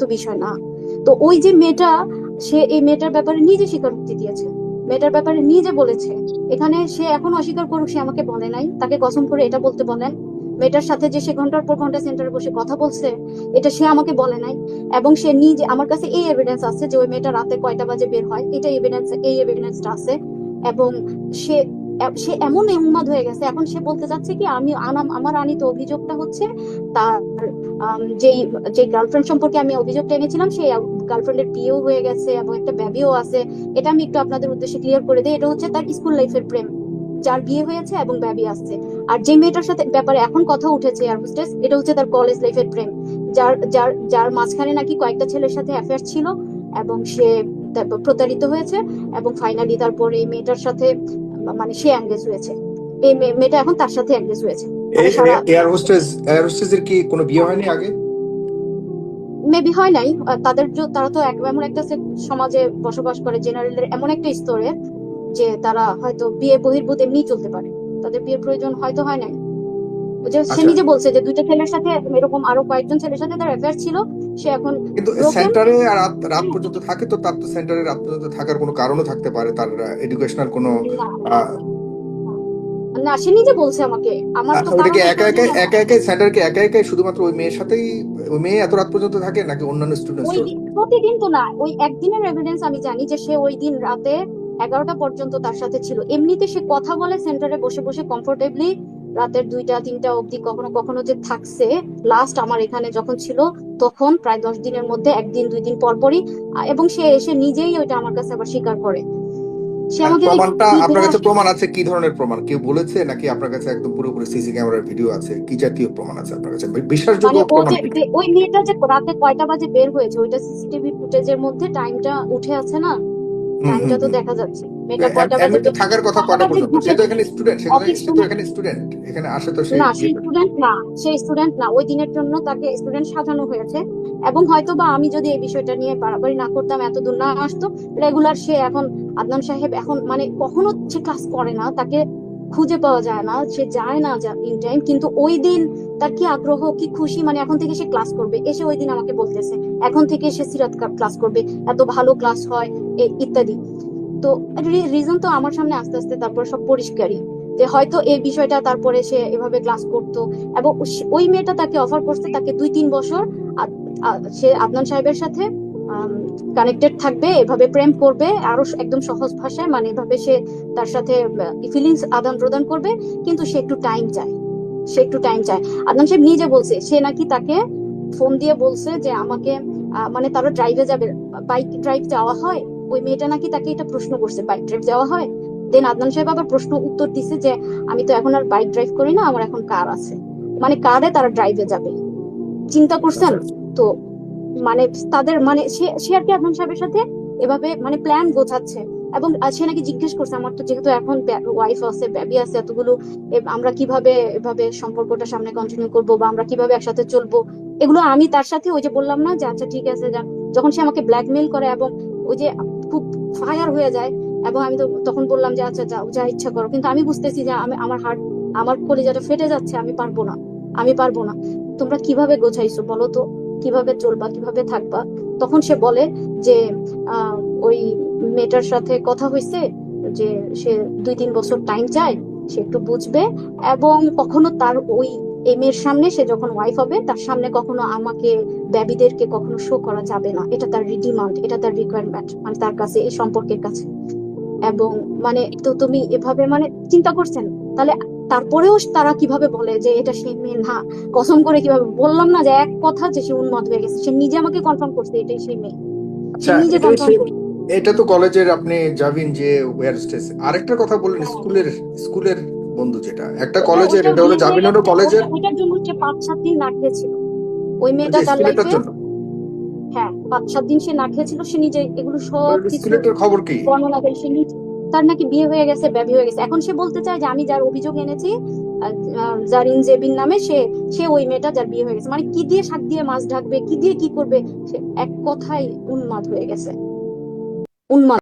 সত্য বিষয় না। তো ওই যে মেয়েটা, সে এই মেয়েটার ব্যাপারে নিজে স্বীকারোক্তি দিয়েছে। মেয়েটার ব্যাপারে নিজে বলেছে। এখানে সে এখন অস্বীকার করুক, সে আমাকে বলে নাই। তাকে কসম করে এটা বলতে বলেন। মেয়েটার সাথে যে সে ঘণ্টার পর ঘণ্টা সেন্টারে বসে কথা বলছে, এটা সে আমাকে বলে নাই। এবং সে নিজে, আমার কাছে এই এভিডেন্স আছে যে ওই মেয়েটা রাতে কয়টা বাজে বের হয়। এটা এভিডেন্স এই এভিডেন্সটা আছে। এবং সে সে এমন উন্মাদ হয়ে গেছে। এখন সে বলতে চাচ্ছে কি, আমি আমার আনিত অভিযোগটা হচ্ছে তার যেই যে গার্লফ্রেন্ড সম্পর্কে আমি অভিযোগটা এনেছিলাম সেই গার্লফ্রেন্ডের বিয়েও হয়ে গেছে এবং একটা আছে। এটা আমি একটু আপনাদের উদ্দেশ্যে ক্লিয়ার করে দিই। এটা হচ্ছে তার স্কুল লাইফের প্রেম। যার বিয়ে হয়েছে এবং আসছে। আর যে মেয়েটার সাথে, ব্যাপারে এখন কথা উঠেছে এয়ার হোস্টেস এটা হচ্ছে তার কলেজ লাইফের প্রেম। যার যার যার মাঝখানে নাকি কয়েকটা ছেলের সাথে অ্যাফেয়ার ছিল এবং সে প্রতারিত হয়েছে এবং ফাইনালি তারপরে এই মেয়েটার সাথে মানে সে এঙ্গেজ হয়েছে। এই মেয়ে- মেয়েটা এখন তার সাথে এঙ্গেজ হয়েছে। এয়ার হোস্টেস এয়ার হোস্টেসের কি কোনো বিয়ে হয়নি আগে? মেবি হয় নাই। তাদের তারা তো এমন একটা সমাজে বসবাস করে জেনারেলের এমন একটা স্তরে যে তারা হয়তো বিয়ে বহির্ভূত এমনি চলতে পারে। তাদের বিয়ের প্রয়োজন হয়তো হয় নাই। যে সে আচ্ছা। নিজে বলছে যে দুইটা ছেলের সাথে এরকম আরও কয়েকজন ছেলের সাথে তার অ্যাফেয়ার ছিল সে এখন কিন্তু সেন্টারে রাত রাত পর্যন্ত থাকে তো তার তো সেন্টারে রাত পর্যন্ত থাকার কোনো কারণও থাকতে পারে তার এডুকেশনাল কোনো আহ, না সে নিজে বলছে আমাকে। আমার তো কারণ একা একা একা একাই সেন্টার কি একা একাই শুধুমাত্র ওই মেয়ের সাথেই ওই মেয়ে এত রাত পর্যন্ত থাকে নাকি অন্যান্য প্রতিদিন তো না। ওই একদিনের এভিডেন্স আমি জানি যে সে ওই দিন রাতে এগারোটা পর্যন্ত তার সাথে ছিল। এমনিতে সে কথা বলে সেন্টারে বসে বসে কমফোর্টেবলি রাতের দুইটা তিনটা অবধি কখনো কখনো যে থাকছে লাস্ট আমার এখানে যখন ছিল তখন প্রায় দশ দিনের মধ্যে একদিন দুই দিন পর পরই এবং সে এসে নিজেই ওইটা আমার কাছে আবার স্বীকার করে। প্রমাণটা আপনার কাছে প্রমাণ? আছে কি ধরনের প্রমাণ? কেউ বলেছে নাকি আপনার কাছে একদম পুরোপুরি সিসি ক্যামেরার ভিডিও আছে? কি জাতীয় প্রমাণ আছে আপনার কাছে? বিশ্বাসযোগ্য মানে প্রমাণ ওই মেয়েটা যে রাতে কয়টা বাজে বের হয়েছে ওইটা সিসিটিভি ফুটেজের মধ্যে টাইমটা উঠে আছে না? টাইমটা তো দেখা যাচ্ছে। মেয়েটা কয়টা বাজে থাকার কথা কয়টা কয়টা পর্যন্ত? সে তো এখানে স্টুডেন্ট সে তো এখানে স্টুডেন্ট এখানে আসে তো সে না সে স্টুডেন্ট না সে স্টুডেন্ট না। ওই দিনের জন্য তাকে স্টুডেন্ট সাজানো হয়েছে। এবং হয়তো বা আমি যদি এই বিষয়টা নিয়ে বাড়াবাড়ি না করতাম, এত দূর না আসতো রেগুলার সে এখন আদনান সাহেব এখন মানে কখনো সে ক্লাস করে না, তাকে খুঁজে পাওয়া যায় না, সে যায় না ইন টাইম কিন্তু ওই দিন তার কি আগ্রহ, কি খুশি মানে এখন থেকে সে ক্লাস করবে, এসে ওই দিন আমাকে বলতেছে, এখন থেকে সে সিরাত ক্লাস করবে, এত ভালো ক্লাস হয় ইত্যাদি। তো রিজন তো আমার সামনে আস্তে আস্তে তারপর সব পরিষ্কারই, যে হয়তো এই বিষয়টা তারপরে সে এভাবে ক্লাস করতো, এবং ওই মেয়েটা তাকে অফার করছে, তাকে দুই তিন বছর সে আদনান সাহেবের সাথে কানেক্টেড থাকবে, এভাবে প্রেম করবে, আরও একদম সহজ ভাষায় মানে এভাবে সে তার সাথে ফিলিংস আদান প্রদান করবে, কিন্তু সে একটু টাইম চায়। সে একটু টাইম চায়। আদনান সাহেব নিজে বলছে, সে নাকি তাকে ফোন দিয়ে বলছে যে আমাকে মানে তারা ড্রাইভে যাবে বাইক ড্রাইভ যাওয়া হয়, ওই মেয়েটা নাকি তাকে এটা প্রশ্ন করছে বাইক ড্রাইভ যাওয়া হয়। দেন আদনান সাহেব আবার প্রশ্ন উত্তর দিছে যে, আমি তো এখন আর বাইক ড্রাইভ করি না, আমার এখন কার আছে। মানে কারে তারা ড্রাইভে যাবে। চিন্তা করছেন? তো মানে তাদের মানে সে আর কি আদনান সাহেবের সাথে এভাবে মানে প্ল্যান গোছাচ্ছে। এবং সে নাকি জিজ্ঞেস করছে, আমার তো যেহেতু এখন ওয়াইফ আছে বেবি আছে, এতগুলো আমরা কীভাবে এভাবে সম্পর্কটা সামনে কন্টিনিউ করব বা আমরা কীভাবে একসাথে চলবো? এগুলো আমি তার সাথে ওই যে বললাম না যে আচ্ছা ঠিক আছে, যা। যখন সে আমাকে ব্ল্যাকমেইল করে এবং ওই যে খুব ফায়ার হয়ে যায় এবং আমি তো তখন বললাম যে আচ্ছা যাও, যা ইচ্ছা করো। কিন্তু আমি বুঝতেছি যে, আমি, আমার হার্ট আমার কলিজাটা ফেটে যাচ্ছে, আমি পারব না। আমি পারব না। তোমরা কীভাবে গোছাইছো বলো তো? কীভাবে চলবা, কীভাবে থাকবা? তখন সে বলে যে ওই মেয়েটার সাথে কথা হয়েছে যে, সে দুই তিন বছর টাইম চায়, সে একটু বুঝবে এবং কখনো তার ওই এই মেয়ের সামনে সে যখন ওয়াইফ হবে, তার সামনে কখনো আমাকে বেবিদেরকে কখনো শো করা যাবে না। এটা তার ডিমান্ড এটা তার রিকোয়ারমেন্ট মানে তার কাছে, এই সম্পর্কের কাছে। এবং মানে তো তুমি এভাবে মানে চিন্তা করছেন? তাহলে তারপরেও তারা কীভাবে বলে যে এটা সেই মেয়ে না? কসম করে কীভাবে? বললাম না যে এক কথা যে সে উন্মাদ হয়ে গেছে। সে নিজে আমাকে কনফার্ম করছে এটাই সেই মেয়ে। আচ্ছা নিজে এটা কনফার্ম এটা তো কলেজের আপনি যাবেন যে ওয়ার স্টেজ আরেকটা কথা বললেন স্কুলের স্কুলের বন্ধু যেটা। একটা কলেজের এটা হলো ওটা জামিনুর কলেজের ওইটার জন্য হচ্ছে পাঁচ সাত দিন না খেয়েছিল। ওই মেয়েটা যে তার লাইফে হ্যাঁ পাঁচ সাত দিন সে না খেয়েছিল সে নিজে এগুলো সব কিছু খবর কি? বর্ণনা দেয়। সে নিজে তার নাকি বিয়ে হয়ে গেছে ব্যবী হয়ে গেছে। এখন সে বলতে চায় যে আমি যার অভিযোগ এনেছি জারিন জেবিন নামে সে সে ওই মেয়েটা যার বিয়ে হয়ে গেছে। মানে কি দিয়ে শাক দিয়ে মাছ ঢাকবে, কি দিয়ে কি করবে, সে এক কথায় উন্মাদ হয়ে গেছে। উন্মাদ।